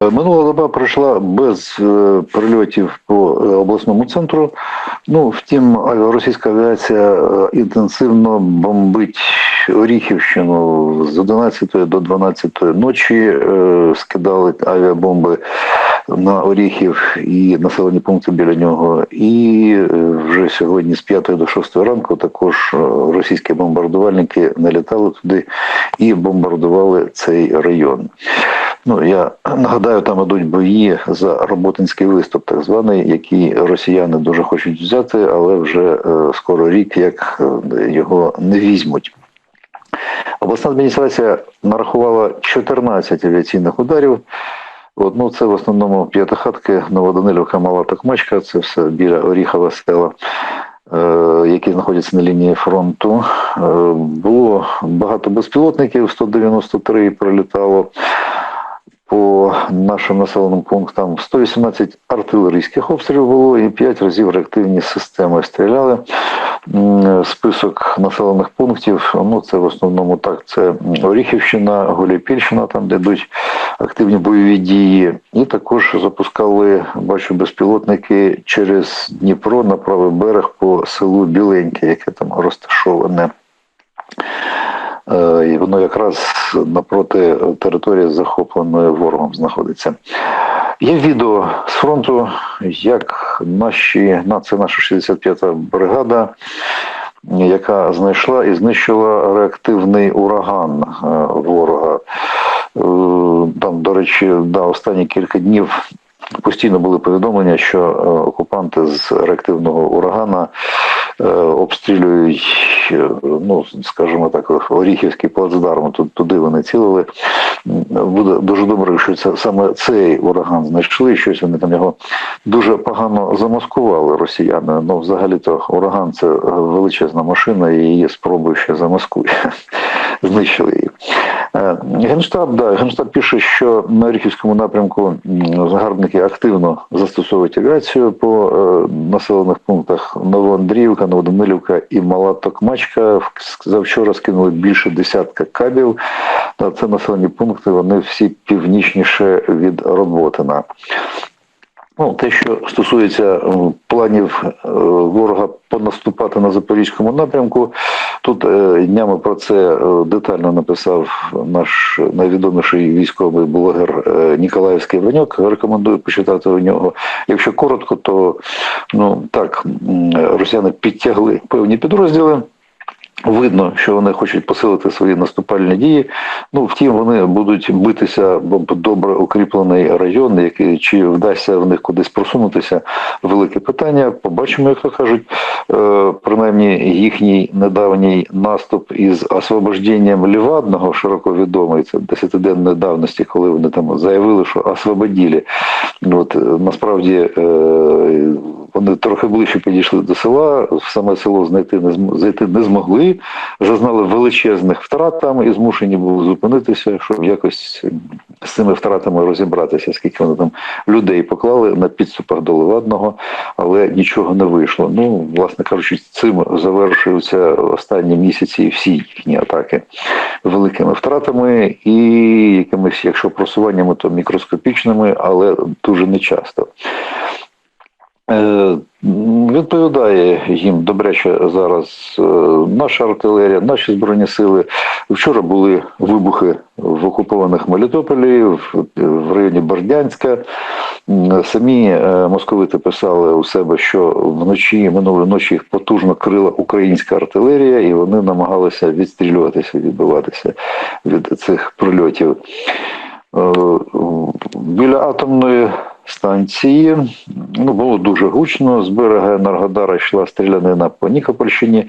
Минула доба пройшла без е, прильотів по е, обласному центру. Ну, втім, російська авіація е, інтенсивно бомбить Оріхівщину з 11 до 12 ночі. Скидали авіабомби на Оріхів і населені пункти біля нього. І вже сьогодні з 5 до 6 ранку також російські бомбардувальники налітали туди і бомбардували цей район. Ну я нагадаю, там ідуть бої за роботинський виступ, так званий, який росіяни дуже хочуть взяти, але вже е, скоро рік як е, його не візьмуть. Обласна адміністрація нарахувала 14 авіаційних ударів. От, ну, це в основному п'ятихатки, Новоданилівка, Мала Токмачка, це все біля Оріхова села, е, які знаходяться на лінії фронту. Було багато безпілотників, 193 прилітало по нашим населеним пунктам 118 артилерійських обстрілів було і 5 разів реактивні системи стріляли. Список населених пунктів, ну це в основному так, це Оріхівщина, Гуляйпільщина, там де йдуть активні бойові дії. І також запускали, бачу, безпілотники через Дніпро на правий берег по селу Біленьке, яке там розташоване. Е, І воно якраз напроти території захопленої ворогом знаходиться. Є відео з фронту, як наші, на це наша 65-та бригада, яка знайшла і знищила реактивний ураган е, ворога. Е, Там, до речі, да, останні кілька днів постійно були повідомлення, що окупанти з реактивного урагана обстрілюють, е, ну скажімо так, Оріхівський плацдарм. Туди вони цілили. Буде дуже добре, що це саме цей ураган знайшли. Щось вони там його дуже погано замаскували росіяни. Ну, взагалі-то ураган це величезна машина, і її спробуй ще замаскує. Знищили її. Е, Генштаб, да, Генштаб пише, що на Оріхівському напрямку загарбники активно застосовують авіацію по е, населених пунктах Новоандріївка, Новоданилівка і Мала Токмачка. Завчора скинули більше десятка кабів. Та це населені пункти, вони всі північніше від Роботина. Ну, те, що стосується планів е, ворога понаступати на запорізькому напрямку, тут е, днями про це е, детально написав наш найвідоміший військовий блогер е, Ніколаївський Ваньок. Рекомендую почитати у нього. Якщо коротко, то ну так росіяни підтягли певні підрозділи. Видно, що вони хочуть посилити свої наступальні дії. Ну, втім, вони будуть битися добре укріплений район, який чи вдасться в них кудись просунутися. Велике питання. Побачимо, як то кажуть. Е, принаймні, їхній недавній наступ із освобожденням Лівадного, широко відомий, це десятиденної давності, коли вони там заявили, що освободили. От е, насправді. Вони трохи ближче підійшли до села, саме село знайти не зайти не змогли, зазнали величезних втрат там і змушені були зупинитися, щоб якось з цими втратами розібратися, скільки вони там людей поклали на підступах до Левадного, але нічого не вийшло. Ну, власне кажучи, цим завершуються останні місяці всі їхні атаки великими втратами і якимись, якщо просуваннями, то мікроскопічними, але дуже нечасто. Е, Відповідає їм добряче зараз е, наша артилерія, наші збройні сили. Вчора були вибухи в окупованих Мелітополі, в, районі Бордянська. Самі е, московити писали у себе, що вночі минулої ночі їх потужно крила українська артилерія, і вони намагалися відстрілюватися, відбиватися від цих прильотів. Біля атомної станції ну, було дуже гучно. З берега Енергодара йшла стрілянина по Нікопольщині.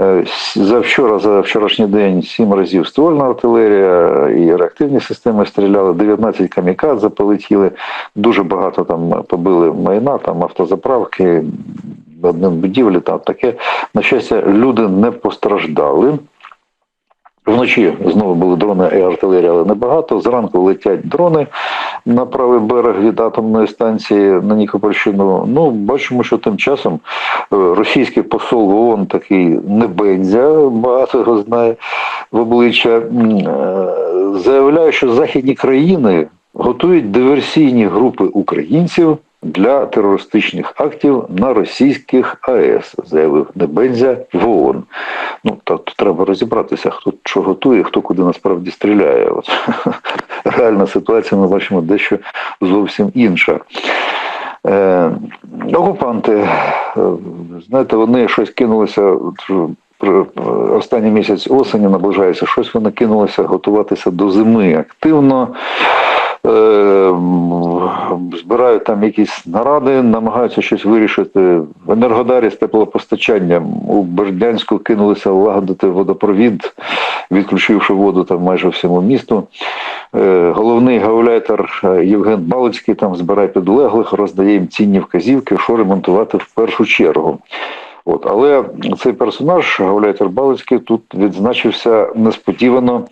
Е, За вчора, за вчорашній день, сім разів ствольна артилерія і реактивні системи стріляли, 19 камікадзе полетіли, дуже багато там побили майна, там автозаправки, будівлі, там таке. На щастя, люди не постраждали. Вночі знову були дрони і артилерія, але небагато. Зранку летять дрони на правий берег від атомної станції на Нікопольщину. Ну, бачимо, що тим часом е, російський посол в ООН такий не бензя, багато його знає в обличчя, е, заявляє, що західні країни готують диверсійні групи українців для терористичних актів на російських АЕС, заявив Небензя в ООН. Ну так треба розібратися, хто що готує, хто куди насправді стріляє. От реальна ситуація, ми бачимо дещо зовсім інша. Е, окупанти, е, знаєте, вони щось кинулися. Останній місяць осені наближається, щось вони кинулися готуватися до зими активно. Е, збирають там якісь наради, намагаються щось вирішити. В Енергодарі з теплопостачанням у Бердянську кинулися лагодити водопровід, відключивши воду там майже всьому місту. Е, Головний гауляйтер е, Євген Балицький там збирає підлеглих, роздає їм цінні вказівки, що ремонтувати в першу чергу. От, але цей персонаж, Гауляйтер Балицький, тут відзначився несподівано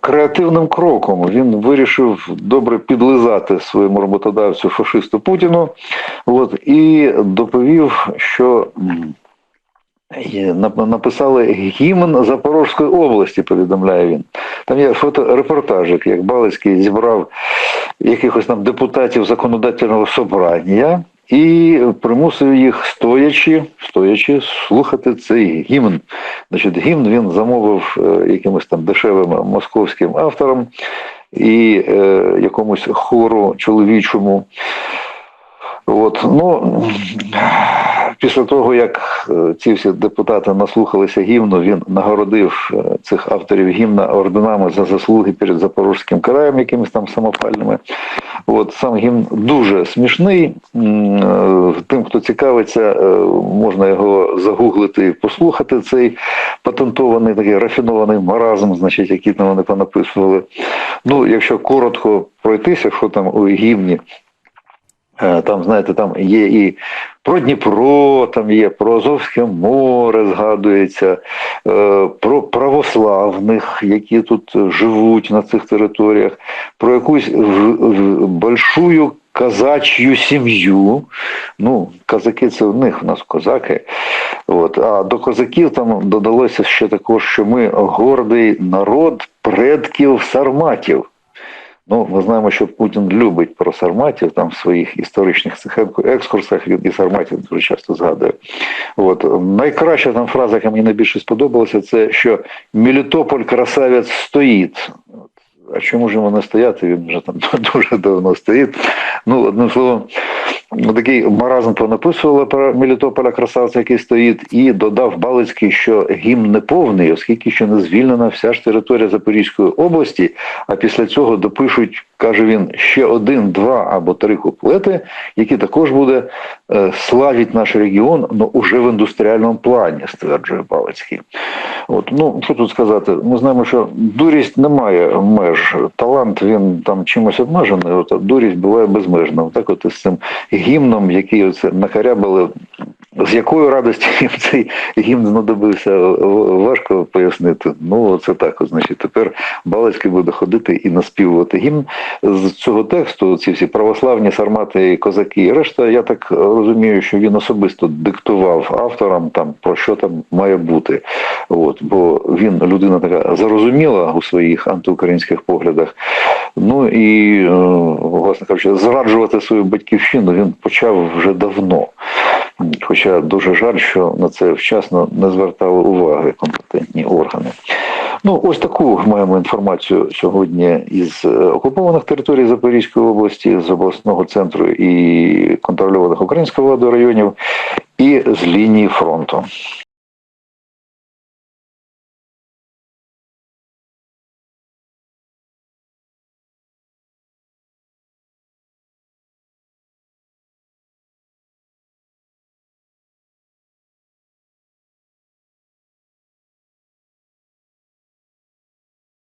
креативним кроком. Він вирішив добре підлизати своєму роботодавцю фашисту Путіну. От, і доповів, що. Написали гімн Запорізької області, повідомляє він. Там є фоторепортажик, як Балицький зібрав якихось там депутатів законодательного собрання і примусив їх стоячи, стоячи слухати цей гімн. Значить, гімн він замовив е, якимось там дешевим московським автором і е, якомусь хору чоловічому. От, ну, після того, як е, ці всі депутати наслухалися гімну, він нагородив е, цих авторів гімна орденами за заслуги перед Запорізьким краєм, якимись там самопальними. От сам гімн дуже смішний. Е, Тим, хто цікавиться, можна його загуглити і послухати. Цей патентований такий рафінований маразм, значить, який там вони понаписували. Ну, якщо коротко пройтися, що там у гімні. Е, Там, знаєте, там є і про Дніпро, там є про Азовське море, згадується, е, про православних, які тут живуть на цих територіях, про якусь в- в- большую казачью сім'ю. Ну, казаки це в них, у нас козаки. От. А до козаків там додалося ще також, що ми гордий народ предків сарматів. Ну, ми знаємо, що Путін любить про сарматів там в своїх історичних екскурсах він і сарматів дуже часто згадує. От найкраща там фраза, яка мені найбільше сподобалася, це що Мелітополь красавець стоїть. А чому ж йому не стояти? Він вже там дуже давно стоїть. Ну, одним словом, такий маразм понаписували про Мелітополя красавця, який стоїть, і додав Балицький, що гімн не повний, оскільки ще не звільнена вся ж територія Запорізької області, а після цього допишуть, каже він, ще один, два або три куплети, які також буде е, славить наш регіон, але уже в індустріальному плані, стверджує Балицький. От, ну, що тут сказати? Ми знаємо, що дурість не має меж. Талант він там чимось обмежений, от, а дурість буває безмежна. Так от із цим гімном, який оце накарябали, з якою радості їм цей гімн знадобився, важко пояснити. Ну, це так, значить, тепер Балицький буде ходити і наспівувати гімн. З цього тексту, ці всі православні сармати, і козаки і решта, я так розумію, що він особисто диктував авторам там про що там має бути. От, бо він людина така зарозуміла у своїх антиукраїнських поглядах. Ну і, е, власне кажучи, зраджувати свою батьківщину він почав вже давно. Хоча дуже жаль, що на це вчасно не звертали уваги компетентні органи. Ну, ось таку маємо інформацію сьогодні із е, окупованих територій Запорізької області, з обласного центру і контрольованих українською владою районів, і з лінії фронту.